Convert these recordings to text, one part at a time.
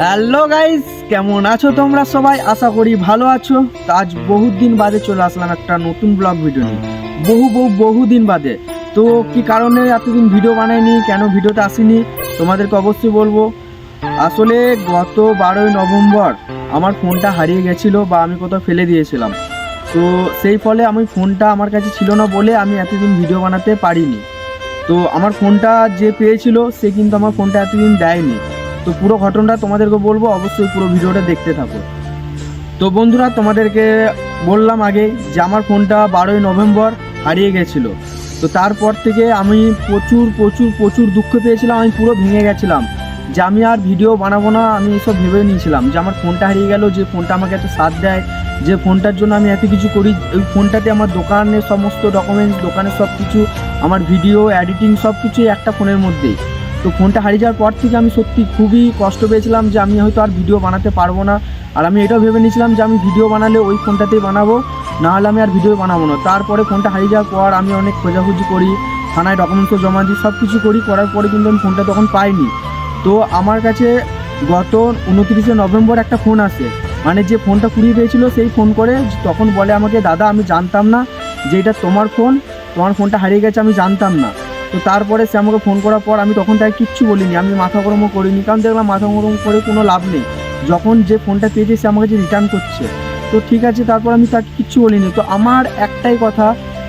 Hello guys কেমন আছো তোমরা সবাই? আশা করি ভালো আছো। তা আজ বহুত দিন বাদে চলে আসলাম একটা নতুন ব্লগ ভিডিও নিয়ে। বহু বহু বহু দিন বাদে। তো কি কারণে এতদিন ভিডিও বানাইনি? কেন ভিডিওতে আসিনি? তোমাদেরকে অবশ্যই বলব। আসলে গত বারোই নভেম্বর আমার ফোনটা হারিয়ে গেছিল বা আমি কোথাও ফেলে দিয়েছিলাম। তো সেই ফলে আমি ফোনটা আমার কাছে ছিল না বলে আমি এতদিন ভিডিও বানাতে পারিনি। তো আমার ফোনটা যে পেয়েছিল, সে কিন্তু আমার ফোনটা এতদিন দেয়নি। তো পুরো ঘটনাটা তোমাদেরকে বলব, অবশ্যই পুরো ভিডিওটা দেখতে থাকো। তো বন্ধুরা, তোমাদেরকে বললাম আগে যে আমার ফোনটা বারোই নভেম্বর হারিয়ে গেছিল। তো তারপর থেকে আমি প্রচুর প্রচুর প্রচুর দুঃখ পেয়েছিলাম, আমি পুরো ভেঙে গেছিলাম। যে আমি আর ভিডিও বানাবো না, আমি এসব ভেবে নিয়েছিলাম যে আমার ফোনটা হারিয়ে গেল, যে ফোনটা আমাকে এত সাথ দেয়, যে ফোনটার জন্য আমি এত কিছু করি, ওই ফোনটাতে আমার দোকানের সমস্ত ডকুমেন্টস দোকানের সব কিছু আমার ভিডিও এডিটিং সব কিছুই একটা ফোনের মধ্যেই। তো ফোনটা হারিয়ে যাওয়ার পর থেকে আমি সত্যি খুবই কষ্ট পেয়েছিলাম যে আমি হয়তো আর ভিডিও বানাতে পারব না। আর আমি এটাও ভেবে নিয়েছিলাম যে আমি ভিডিও বানালে ওই ফোনটাতেই বানাবো না হলে আমি আর ভিডিও বানাবো না। তারপরে ফোনটা হারিয়ে যাওয়ার পর আমি অনেক খোঁজাখুঁজি করি, থানায় ডকুমেন্টসও জমা দিই সব কিছু করি, করার পরে কিন্তু আমি ফোনটা তখন পাইনি। তো আমার কাছে গত উনত্রিশে নভেম্বর একটা ফোন আসে। মানে যে ফোনটা কুড়িয়ে পেয়েছিল সেই ফোন করে তখন বলে আমাকে, দাদা, আমি জানতাম না যে এটা তোমার ফোন, তোমার ফোনটা হারিয়ে গেছে, আমি জানতাম না। তো তারপরে সে আমাকে ফোন করার পর আমি তখন তাকে কিচ্ছু বলিনি, আমি মাথা গরমও করিনি। কারণ দেখলাম মাথা গরম করে কোনো লাভ নেই। যখন যে ফোনটা পেয়েছে, সে আমাকে যে রিটার্ন করছে। তো ঠিক আছে, তারপর আমি তাকে কিচ্ছু বলিনি। তো আমার একটাই কথা,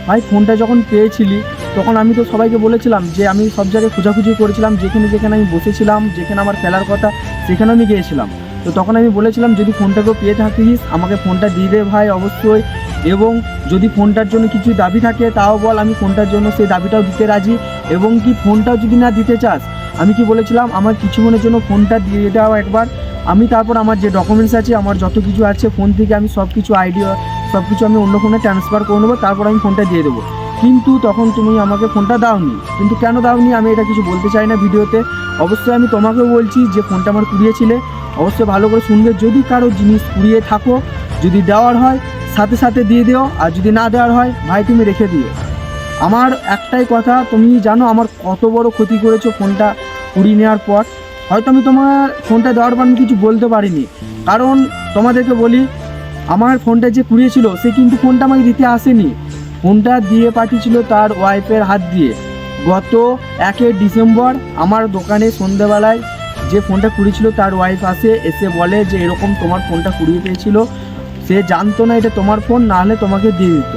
ভাই ফোনটা যখন পেয়েছিলি, তখন আমি তো সবাইকে বলেছিলাম যে আমি সব জায়গায় খোঁজাখুঁজি করেছিলাম, যেখানে যেখানে আমি বসেছিলাম, যেখানে আমার ফেলার কথা, সেখানে আমি গিয়েছিলাম। তো তখন আমি বলেছিলাম, যদি ফোনটাকেও পেয়ে থাকিস, আমাকে ফোনটা দিয়ে দে ভাই, অবশ্যই। এবং যদি ফোনটার জন্য কিছু দাবি থাকে, তাও বল আমি ফোনটার জন্য সেই দাবিটাও দিতে রাজি। এবং কি ফোনটাও যদি না দিতে চাস, আমি কি বলেছিলাম, আমার কিছুক্ষণের জন্য ফোনটা দিয়ে দাও একবার। আমি তারপর আমার যে ডকুমেন্টস আছে, আমার যত কিছু আছে, ফোন থেকে আমি সব কিছু আইডিয়া সব কিছু আমি অন্য ফোনে ট্রান্সফার করে নেব, তারপর আমি ফোনটা দিয়ে দেবো। কিন্তু তখন তুমি আমাকে ফোনটা দাওনি। কিন্তু কেন দাওনি, আমি এটা কিছু বলতে চাই না ভিডিওতে। অবশ্যই আমি তোমাকেও বলছি যে ফোনটা আমার কুড়িয়েছিলে। অবশ্যই ভালো করে শুনবে। যদি কারও জিনিস কুড়িয়ে থাকো, যদি দেওয়ার হয় সাথে সাথে দিয়ে দিও, আর যদি না দেওয়ার হয়, ভাই তুমি রেখে দিও। আমার একটাই কথা, তুমি জানো আমার কত বড় ক্ষতি করেছ ফোনটা কুড়িয়ে নেওয়ার পর। হয়তো আমি তোমার ফোনটা দেওয়ার পর আমি কিছু বলতে পারিনি। কারণ তোমাদেরকে বলি, আমার ফোনটা যে কুড়িয়েছিল, সে কিন্তু ফোনটা আমাকে দিতে আসেনি। ফোনটা দিয়ে পাঠিয়েছিল তার ওয়াইফের হাত দিয়ে। গত একে ডিসেম্বর আমার দোকানে সন্ধেবেলায় যে ফোনটা কুড়িয়েছিল তার ওয়াইফ আসে, এসে বলে যে এরকম তোমার ফোনটা কুড়িয়ে পেয়েছিল। সে জানতো না এটা তোমার ফোন, না হলে তোমাকে দিয়ে দিত।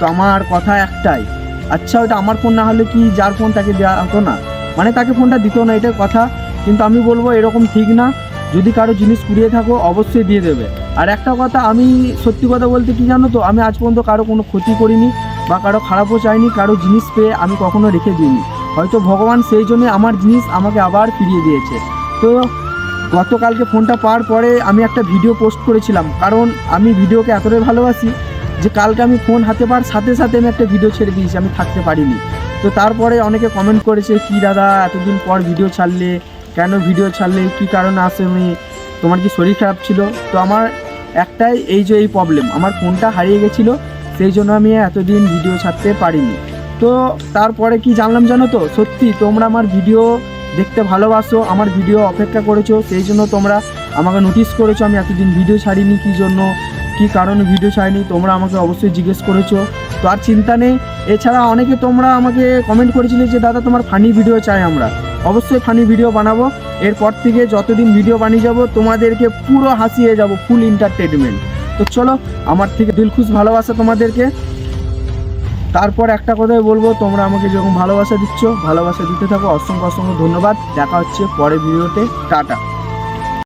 তো আমার কথা একটাই আচ্ছা ওটা আমার ফোন না হলে কি যার ফোন তাকে দেওয়া হতো না? মানে তাকে ফোনটা দিত না এটা কথা। কিন্তু আমি বলব এরকম ঠিক না। যদি কারও জিনিস কুড়িয়ে থাকো, অবশ্যই দিয়ে দেবে। আর একটা কথা, আমি সত্যি কথা বলতে কি জানো তো, আমি আজ পর্যন্ত কারও কোনো ক্ষতি করিনি বা কারও খারাপও চাইনি, কারও জিনিস পেয়ে আমি কখনো রেখে দিইনি। হয়তো ভগবান সেই জন্যে আমার জিনিস আমাকে আবার ফিরিয়ে দিয়েছে। তো গতকালকে ফোনটা পাওয়ার পরে আমি একটা ভিডিও পোস্ট করেছিলাম। কারণ আমি ভিডিওকে এতটাই ভালোবাসি যে কালকে আমি ফোন হাতে পাওয়ার সাথে সাথে আমি একটা ভিডিও ছেড়ে দিয়েছি, আমি থাকতে পারিনি। তো তারপরে অনেকে কমেন্ট করেছে, কি দাদা, এতদিন পর ভিডিও ছাড়লে, কেন ভিডিও ছাড়লে, কি কারণে আসেনি? তোমার কি শরীর খারাপ ছিল? তো আমার একটাই এই যে এই প্রবলেম আমার ফোনটা হারিয়ে গেছিল, সেই জন্য আমি এতদিন ভিডিও ছাড়তে পারিনি। তো তারপরে কি জানলাম জানো তো? সত্যি, তোমরা আমার ভিডিও দেখতে ভালোবাসো, আমার ভিডিও অপেক্ষা করেছ, সেই জন্য তোমরা আমাকে নোটিস করেছ, আমি এতদিন ভিডিও ছাড়িনি, কী জন্য, কী কারণে ভিডিও ছাড়িনি, তোমরা আমাকে অবশ্যই জিজ্ঞেস করেছ। তো আর চিন্তা নেই, এছাড়া অনেকে তোমরা আমাকে কমেন্ট করেছিলে যে, দাদা, তোমার ফানি ভিডিও চাই আমরা। অবশ্যই ফানি ভিডিও বানাবো, এরপর থেকে যতদিন ভিডিও বানিয়ে যাব, তোমাদেরকে পুরো হাসিয়ে যাব ফুল এন্টারটেনমেন্ট তো চলো, আমার থেকে দিলখুশ ভালোবাসা তোমাদেরকে। তারপর একটা কথাই বলব, তোমরা আমাকে যেরকম ভালোবাসা দিচ্ছ, ভালোবাসা দিতে থাকো, অসংখ্য অসংখ্য ধন্যবাদ। দেখা হচ্ছে পরের ভিডিওতে। টাটা।